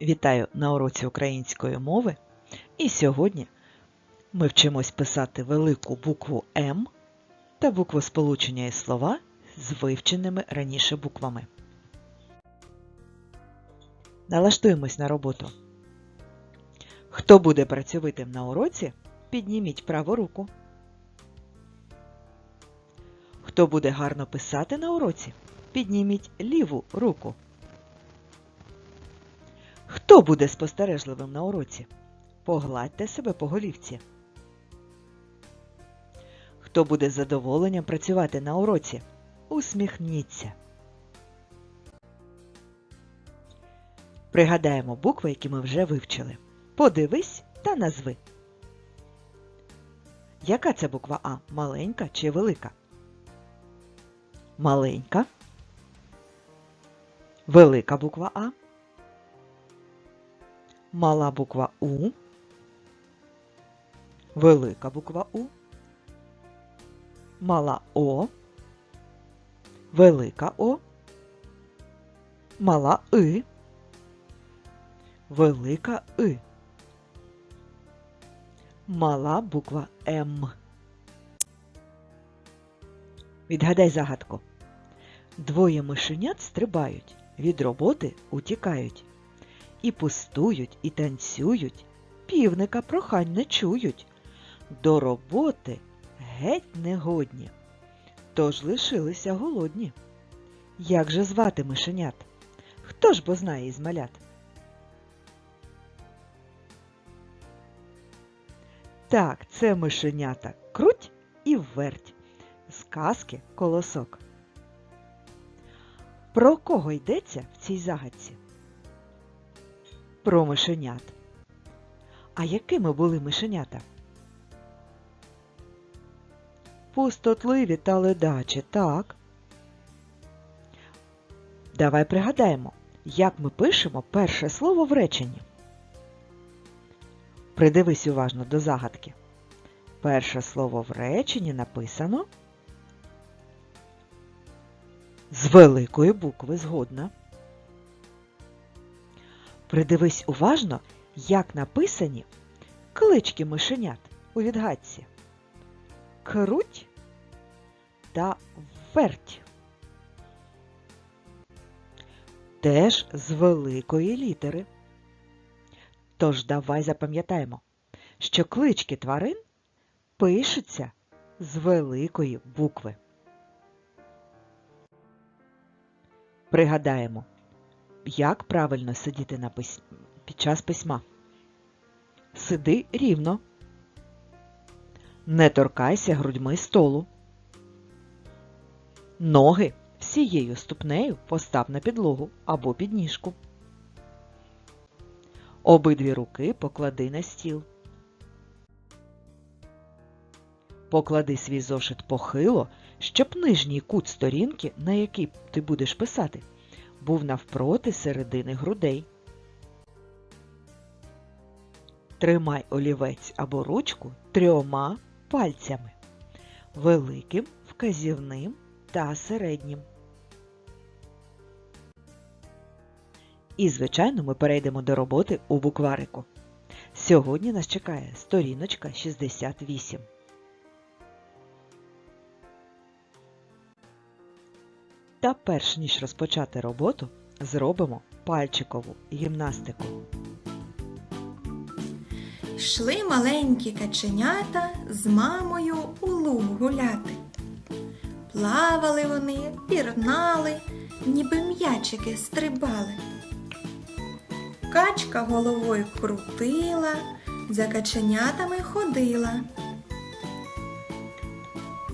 Вітаю на уроці української мови. І сьогодні ми вчимось писати велику букву М та буквосполучення і слова з вивченими раніше буквами. Налаштуємось на роботу. Хто буде працьовитим на уроці, підніміть праву руку. Хто буде гарно писати на уроці, підніміть ліву руку. Хто буде спостережливим на уроці? Погладьте себе по голівці. Хто буде задоволенням працювати на уроці? Усміхніться. Пригадаємо букви, які ми вже вивчили. Подивись та назви. Яка це буква А? Маленька чи велика? Маленька. Велика буква А. Мала буква У. Велика буква У. Мала О. Велика О. Мала И. Велика И. Мала буква М. Відгадай загадку. Двоє мишенят стрибають, від роботи утікають. І пустують, і танцюють, півника прохань не чують. До роботи геть негодні, тож лишилися голодні. Як же звати мишенят? Хто ж бо знає із малят? Так, це мишенята круть і верть. З казки колосок. Про кого йдеться в цій загадці? Про мишенят. А якими були мишенята? Пустотливі та ледачі, так. Давай пригадаємо, як ми пишемо перше слово в реченні. Придивись уважно до загадки. Перше слово в реченні написано з великої букви згодна. Придивись уважно, як написані клички мишенят у відгадці. Круть та верть. Теж з великої літери. Тож давай запам'ятаємо, що клички тварин пишуться з великої букви. Пригадаємо, як правильно сидіти на пис... під час письма. Сиди рівно. Не торкайся грудьми столу. Ноги всією ступнею постав на підлогу або підніжку. Обидві руки поклади на стіл. Поклади свій зошит похило, щоб нижній кут сторінки, на який ти будеш писати, був навпроти середини грудей. Тримай олівець або ручку трьома пальцями великим, вказівним та середнім. І, звичайно, ми перейдемо до роботи у букварику. Сьогодні нас чекає сторіночка 68. Та перш ніж розпочати роботу, зробимо пальчикову гімнастику. Йшли маленькі каченята з мамою у луг гуляти. Плавали вони, пірнали, ніби м'ячики стрибали. Качка головою крутила, за каченятами ходила.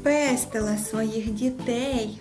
Пестила своїх дітей,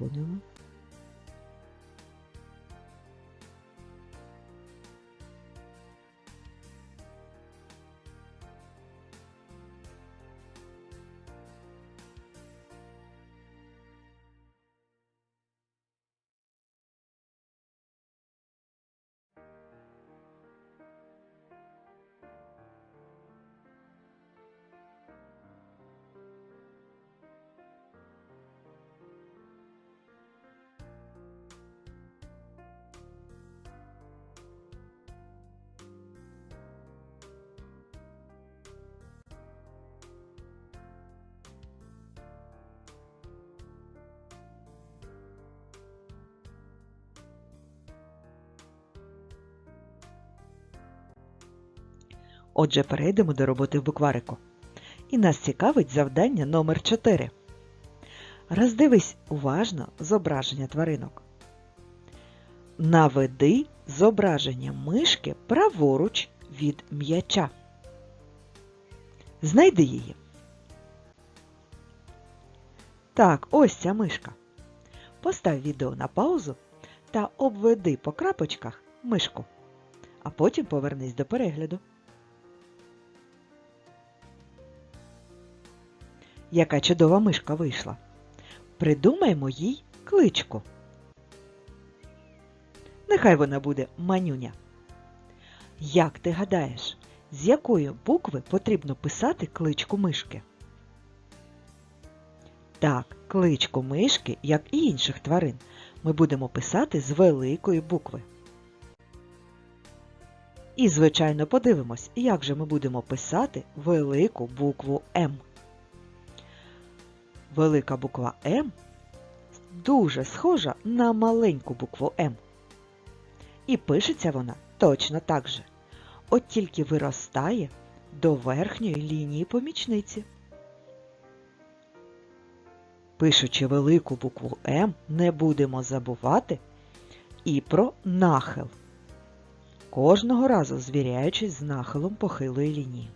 Не Отже, перейдемо до роботи в букварику. І нас цікавить завдання номер 4. Роздивись уважно зображення тваринок. Наведи зображення мишки праворуч від м'яча. Знайди її. Так, ось ця мишка. Постав відео на паузу та обведи по крапочках мишку, а потім повернись до перегляду. Яка чудова мишка вийшла. Придумаємо їй кличку. Нехай вона буде манюня. Як ти гадаєш, з якої букви потрібно писати кличку мишки? Так, кличку мишки, як і інших тварин, ми будемо писати з великої букви. І, звичайно, подивимось, як же ми будемо писати велику букву М. Велика буква М дуже схожа на маленьку букву М. І пишеться вона точно так же, от тільки виростає до верхньої лінії помічниці. Пишучи велику букву М, не будемо забувати і про нахил, кожного разу звіряючись з нахилом похилої лінії.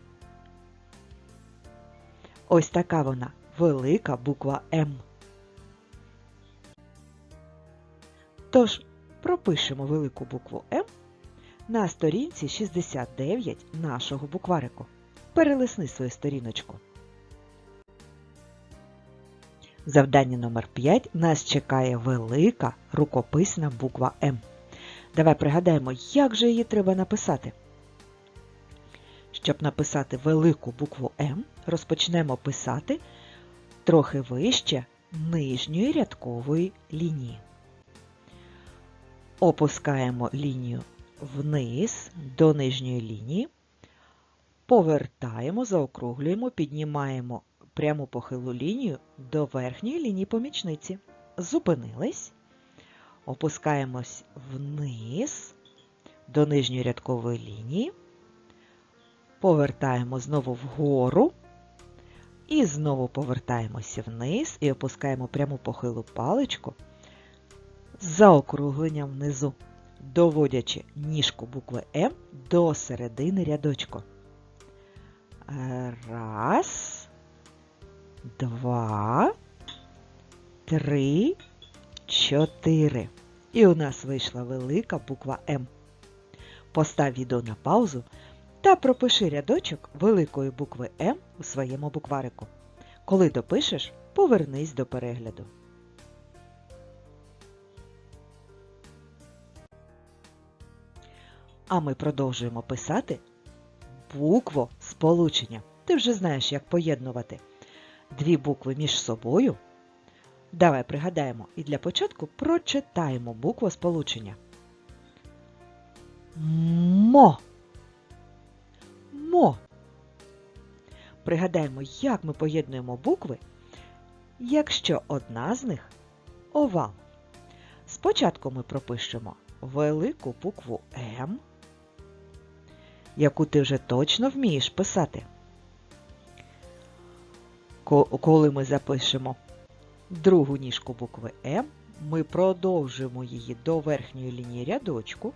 Ось така вона велика буква М. Тож, пропишемо велику букву М на сторінці 69 нашого букварику. Перелисни свою сторіночку. Завдання номер 5 нас чекає велика рукописна буква М. Давай пригадаємо, як же її треба написати. Щоб написати велику букву М, розпочнемо писати трохи вище нижньої рядкової лінії. Опускаємо лінію вниз до нижньої лінії, повертаємо, заокруглюємо, піднімаємо пряму похилу лінію до верхньої лінії помічниці. Зупинились, опускаємось вниз до нижньої рядкової лінії, повертаємо знову вгору. І знову повертаємося вниз і опускаємо пряму похилу паличку з заокругленням внизу, доводячи ніжку букви М до середини рядочку. Раз, два, три, чотири. І у нас вийшла велика буква М. Постав відео на паузу та пропиши рядочок великої букви М у своєму букварику. Коли допишеш, повернись до перегляду. А ми продовжуємо писати букву сполучення. Ти вже знаєш, як поєднувати дві букви між собою. Давай пригадаємо і для початку прочитаємо букву сполучення. Мо. Мо. Пригадаємо, як ми поєднуємо букви, якщо одна з них овал. Спочатку ми пропишемо велику букву М, яку ти вже точно вмієш писати. Коли ми запишемо другу ніжку букви М, ми продовжуємо її до верхньої лінії рядочку,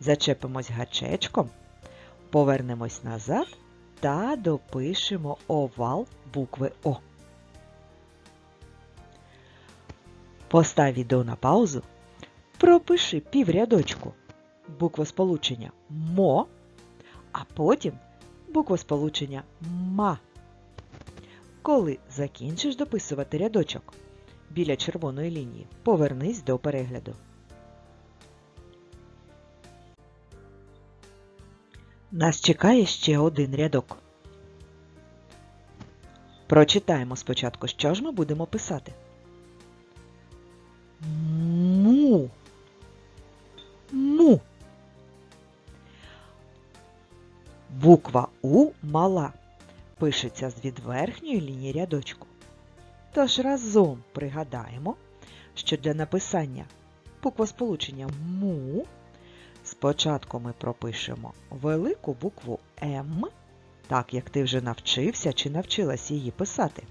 зачепимось гачечком, повернемось назад та допишемо овал букви О. Постав відео на паузу, пропиши піврядочку буквосполучення мо, а потім буквосполучення ма. Коли закінчиш дописувати рядочок біля червоної лінії, повернись до перегляду. Нас чекає ще один рядок. Прочитаємо спочатку, що ж ми будемо писати. Му. Му. Буква У мала пишеться з від верхньої лінії рядочку. Тож разом пригадаємо, що для написання буквосполучення му спочатку ми пропишемо велику букву М, так як ти вже навчився чи навчилась її писати.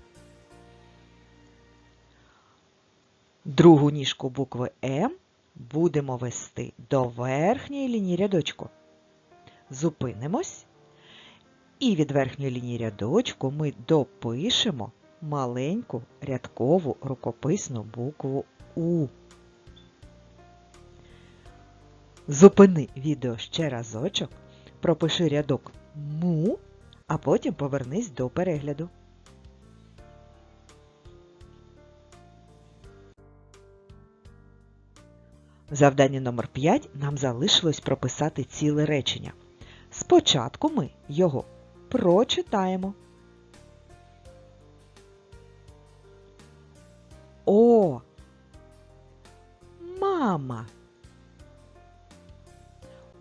Другу ніжку букви М будемо вести до верхньої лінії рядочку. Зупинимось. І від верхньої лінії рядочку ми допишемо маленьку рядкову рукописну букву У. Зупини відео ще разочок, пропиши рядок му, а потім повернись до перегляду. В завданні номер 5 нам залишилось прописати ціле речення. Спочатку ми його прочитаємо. О! Мама!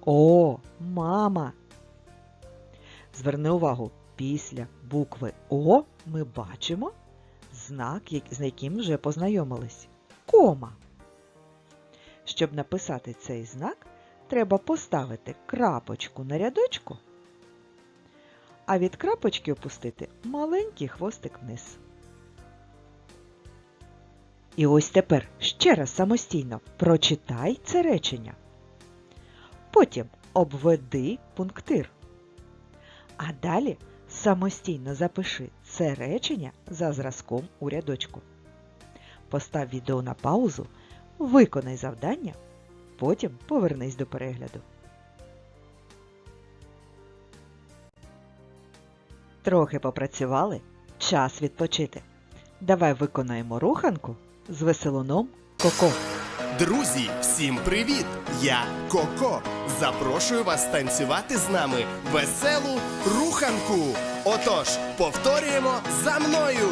О, мама! Зверни увагу, після букви О ми бачимо знак, з яким вже познайомились. Кома. Щоб написати цей знак, треба поставити крапочку на рядочку, а від крапочки опустити маленький хвостик вниз. І ось тепер ще раз самостійно прочитай це речення. Потім обведи пунктир. А далі самостійно запиши це речення за зразком у рядочку. Постав відео на паузу, виконай завдання, потім повернись до перегляду. Трохи попрацювали, час відпочити. Давай виконаємо руханку з веселуном Коко. Друзі, всім привіт! Я Коко. Запрошую вас танцювати з нами веселу руханку. Отож, повторюємо за мною.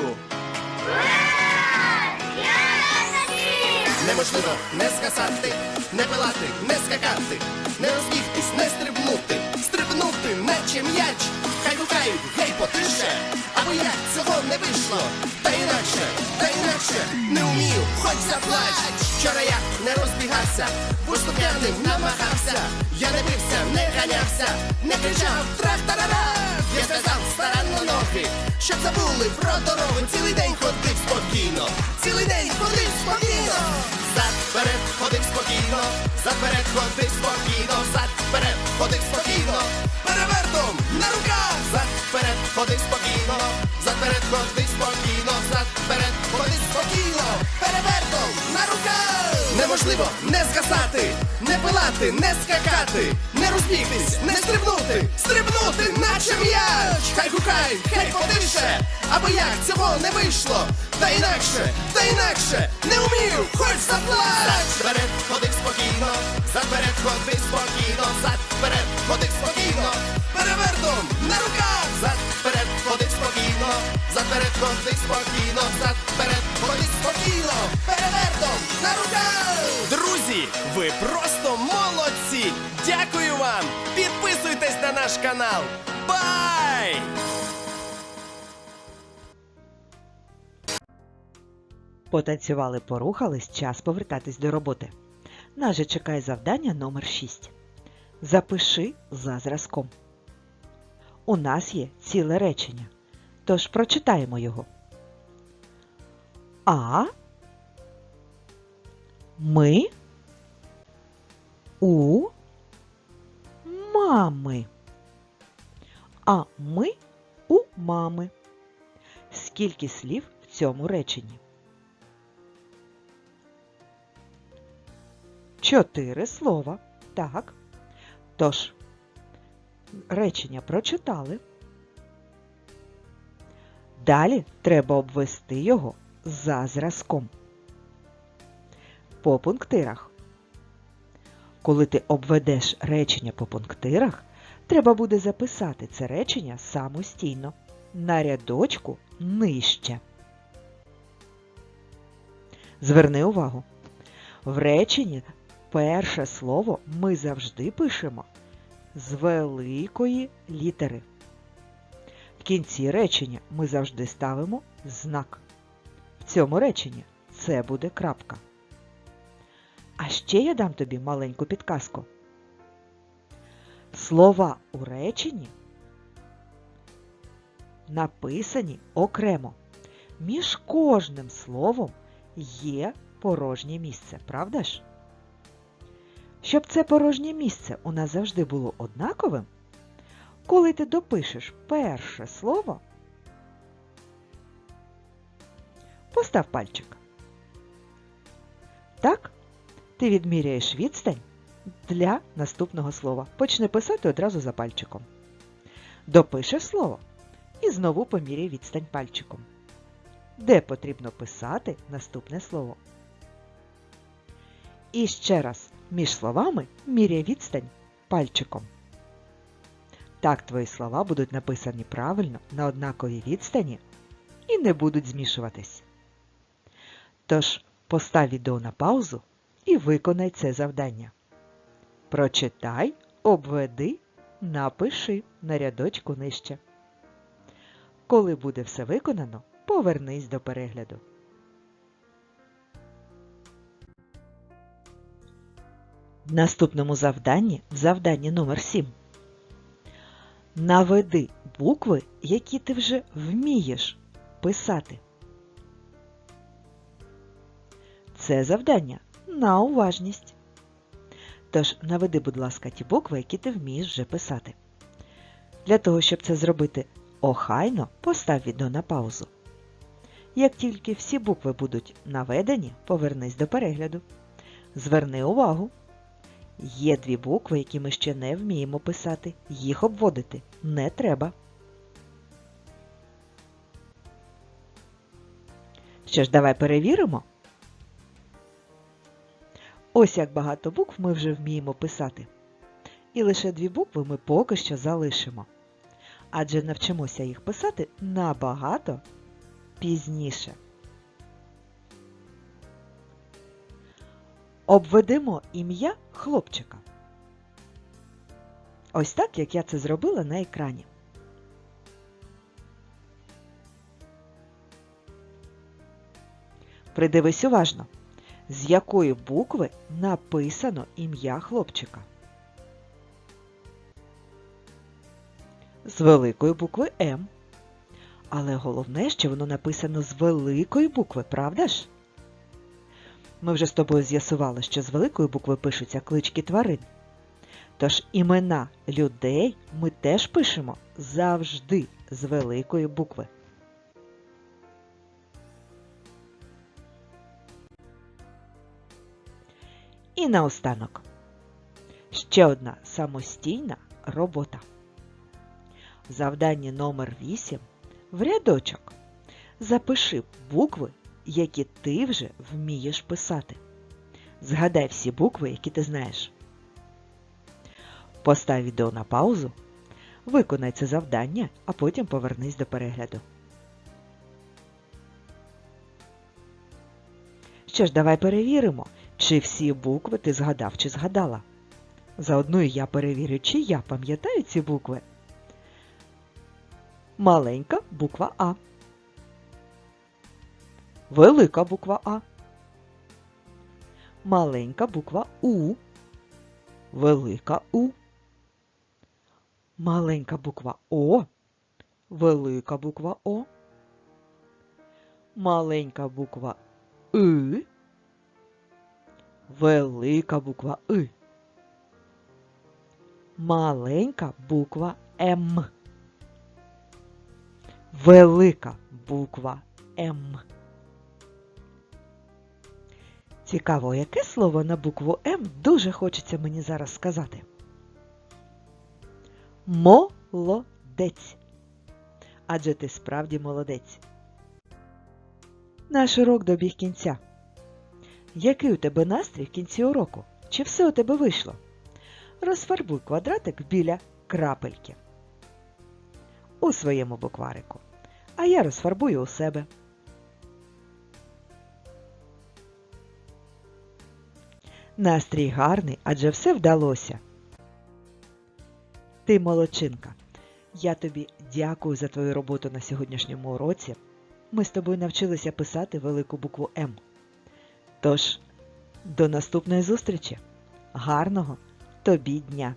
Неможливо не скасати, не пилати, не скакати, не розбігтись, не стрибнути, стрибнути, наче м'яч. Хай гукають, гей, потише, або як цього не вийшло. Та інакше, та інакше, не вмію, хоч заплач. Вчора я не розбігався, поступ'яним намагався. Я не бився, не ганявся, не кричав трах-тарара. Я сказав старанно ноги, щоб забули про дорогу. Цілий день ходив спокійно, цілий день ходив спокійно. Зад вперед ходив спокійно, зад вперед Неможливо не скасати, не пилати, не скакати, не розбігтись, не стрибнути, стрибнути, наче м'яч. Хай гукай, хай потише, або як цього не вийшло. Та інакше, та інакше, не вмію, хоч заплач. Зад вперед ходив спокійно, зад вперед ходив спокійно, зад вперед ходив спокійно, перевертом на руках, зад вперед ходив спокійно, зад вперед ходив спокійно, зад ви просто молодці! Дякую вам! Підписуйтесь на наш канал! Бай! Потанцювали, порухались, час повертатись до роботи. Нас чекає завдання номер 6. Запиши за зразком. У нас є ціле речення, тож прочитаємо його. А ми у мами. А ми у мами. Скільки слів в цьому реченні? Чотири слова. Так. Тож, речення прочитали. Далі треба обвести його за зразком. По пунктирах. Коли ти обведеш речення по пунктирах, треба буде записати це речення самостійно на рядочку нижче. Зверни увагу. В реченні перше слово ми завжди пишемо з великої літери. В кінці речення ми завжди ставимо знак. В цьому реченні це буде крапка. А ще я дам тобі маленьку підказку. Слова у реченні написані окремо. Між кожним словом є порожнє місце, правда ж? Щоб це порожнє місце у нас завжди було однаковим, коли ти допишеш перше слово, постав пальчик. Так, ти відміряєш відстань для наступного слова. Почни писати одразу за пальчиком. Допишеш слово і знову поміряй відстань пальчиком. Де потрібно писати наступне слово. І ще раз між словами міряй відстань пальчиком. Так твої слова будуть написані правильно на однаковій відстані і не будуть змішуватись. Тож постав відео на паузу і виконай це завдання. Прочитай, обведи, напиши на рядочку нижче. Коли буде все виконано, повернись до перегляду. В наступному завданні, в завданні номер 7. Наведи букви, які ти вже вмієш писати. Це завдання на уважність. Тож наведи, будь ласка, ті букви, які ти вмієш вже писати. Для того, щоб це зробити охайно, постав відео на паузу. Як тільки всі букви будуть наведені, повернись до перегляду. Зверни увагу. Є дві букви, які ми ще не вміємо писати. Їх обводити не треба. Що ж, давай перевіримо. Ось як багато букв ми вже вміємо писати. І лише дві букви ми поки що залишимо. Адже навчимося їх писати набагато пізніше. Обведемо ім'я хлопчика. Ось так, як я це зробила на екрані. Придивись уважно, з якої букви написано ім'я хлопчика. З великої букви М. Але головне, що воно написано з великої букви, правда ж? Ми вже з тобою з'ясували, що з великої букви пишуться клички тварин. Тож імена людей ми теж пишемо завжди з великої букви. І наостанок. Ще одна самостійна робота. Завдання номер 8 в рядочок. Запиши букви, які ти вже вмієш писати. Згадай всі букви, які ти знаєш. Постав відео на паузу, виконай це завдання, а потім повернись до перегляду. Що ж, давай перевіримо, чи всі букви ти згадав чи згадала. Заодно і я перевірю, чи я пам'ятаю ці букви. Маленька буква А. Велика буква А. Маленька буква У. Велика У. Маленька буква О, велика буква О, маленька буква И, велика буква И, маленька буква М, велика буква М. Цікаво, яке слово на букву М дуже хочеться мені зараз сказати. Молодець. Адже ти справді молодець. Наш урок добіг кінця. Який у тебе настрій в кінці уроку? Чи все у тебе вийшло? Розфарбуй квадратик біля крапельки у своєму букварику. А я розфарбую у себе. Настрій гарний, адже все вдалося. Ти молодчинка. Я тобі дякую за твою роботу на сьогоднішньому уроці. Ми з тобою навчилися писати велику букву М. Тож, до наступної зустрічі. Гарного тобі дня!